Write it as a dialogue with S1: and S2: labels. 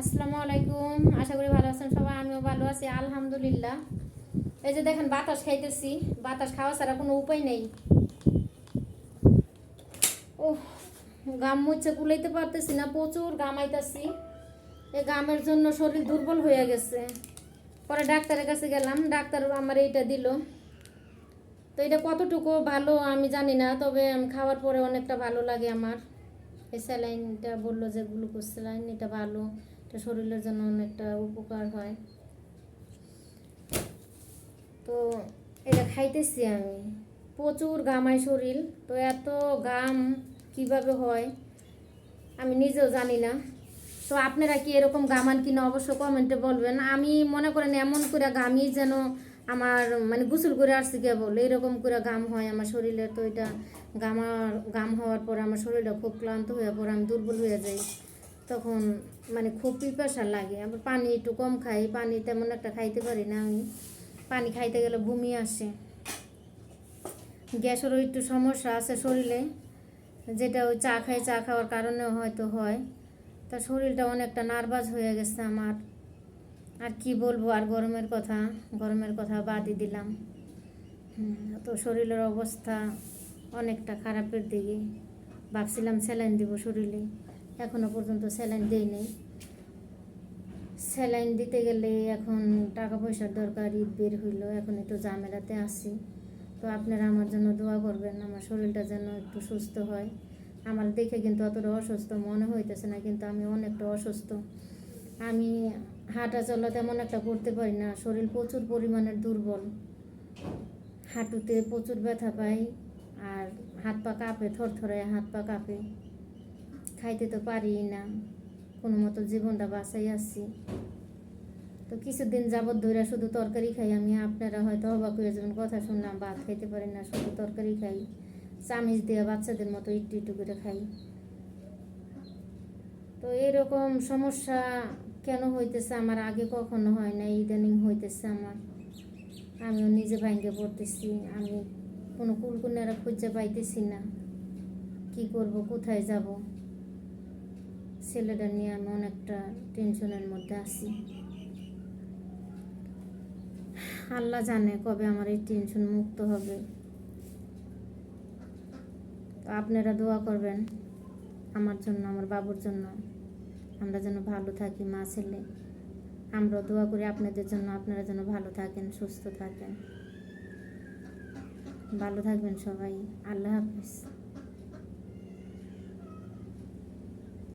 S1: আসসালামু আলাইকুম। আশা করি ভালো আছেন সবাই, আমিও ভালো আছি, আলহামদুলিল্লাহ। এই যে দেখেন, বাতাস খাইতেছি। বাতাস খাওয়া ছাড়া কোনো উপায় নেই। ও গাম মুচ্ছে কুলাইতে পারতেছি না, প্রচুর গামাইতেছি এই গামের জন্য শরীর দুর্বল হয়ে গেছে। পরে ডাক্তারের কাছে গেলাম, ডাক্তার আমার এইটা দিল। তো এটা কতটুকু ভালো আমি জানি না, তবে খাওয়ার পরে অনেকটা ভালো লাগে আমার। এই স্যালাইনটা বলল যে গ্লুকোজ স্যালাইন, এটা ভালো। এটা শরীরের জন্য অনেকটা উপকার হয়। তো এটা খাইতেছি আমি। প্রচুর গামায় শরীর, তো এত গাম কীভাবে হয় আমি নিজেও জানি না। তো আপনারা কি এরকম গামান কিনা অবশ্য কমেন্টে বলবেন। আমি মনে করেন এমন করে গামি যেন আমার মানে গোসল করে আসছি কেবল, এরকম করে গাম হয় আমার শরীরে। তো এটা গামার, গাম হওয়ার পর আমার শরীরটা খুব ক্লান্ত হয়ে পড়ে, আমি দুর্বল হয়ে যাই। তখন মানে খুব পিপাসা লাগে। আবার পানি একটু কম খাই, পানি তেমন একটা খাইতে পারি না আমি। পানি খাইতে গেলে বমি আসে। গ্যাসেরও একটু সমস্যা আছে শরীরে। যেটা ওই চা খাই চা খাওয়ার কারণেও হয়তো হয়। তা শরীরটা অনেকটা নার্ভাস হয়ে গেছে আমার। আর কি বলব, আর গরমের কথা গরমের কথা বাদই দিলাম। তো শরীরের অবস্থা অনেকটা খারাপের দিকে। ভাবছিলাম স্যালাইন দিব শরীরে। এখনও পর্যন্ত স্যালাইন দেই নেই। স্যালাইন দিতে গেলে এখন টাকা পয়সার দরকার, ঈদ বের হইল এখন একটু ঝামেলাতে আছি। তো আপনারা আমার জন্য দোয়া করবেন, আমার শরীরটা যেন একটু সুস্থ হয়। আমার দেখে কিন্তু অতটা অসুস্থ মনে হইতেছে না, কিন্তু আমি অনেকটা অসুস্থ। আমি হাঁটা চলা তেমন একটা করতে পারি না, শরীর প্রচুর পরিমাণের দুর্বল। হাঁটুতে প্রচুর ব্যথা পাই, আর হাত পা কাঁপে থরথরে হাত পা কাঁপে। খাইতে তো পারি না। কোনো মতো জীবনটা বাঁচাই আসছি তো কিছুদিন যাবৎ ধরে শুধু তরকারি খাই। আমি আপনারা হয়তো অবাক হয়ে যাবেন, কথা শুনলাম, ভাত খাইতে পারি না, শুধু তরকারি খাই। চামিচ দিয়ে বাচ্চাদের মতো একটু একটু করে খাই। তো এরকম সমস্যা কেন হইতেছে আমার আগে কখনো হয় না ইদানিং হইতেছে আমার। আমিও নিজে ভাঙ্গে পড়তেছি, আমি কোনো কুলকুনারা খুঁজে পাইতেছি না। কি করব, কোথায় যাব? ছেলেটা নিয়ে আমি অনেকটা টেনশনের মধ্যে আছি। আল্লাহ জানে কবে আমার এই টেনশন মুক্ত হবে। তো আপনারা দোয়া করবেন আমার জন্য, আমার বাবুর জন্য। আমরা যেন ভালো থাকি, মা, ছেলে। আমরা দোয়া করি আপনাদের জন্য, আপনারা যেন ভালো থাকেন, সুস্থ থাকেন। ভালো থাকবেন সবাই। আল্লাহ হাফিজ।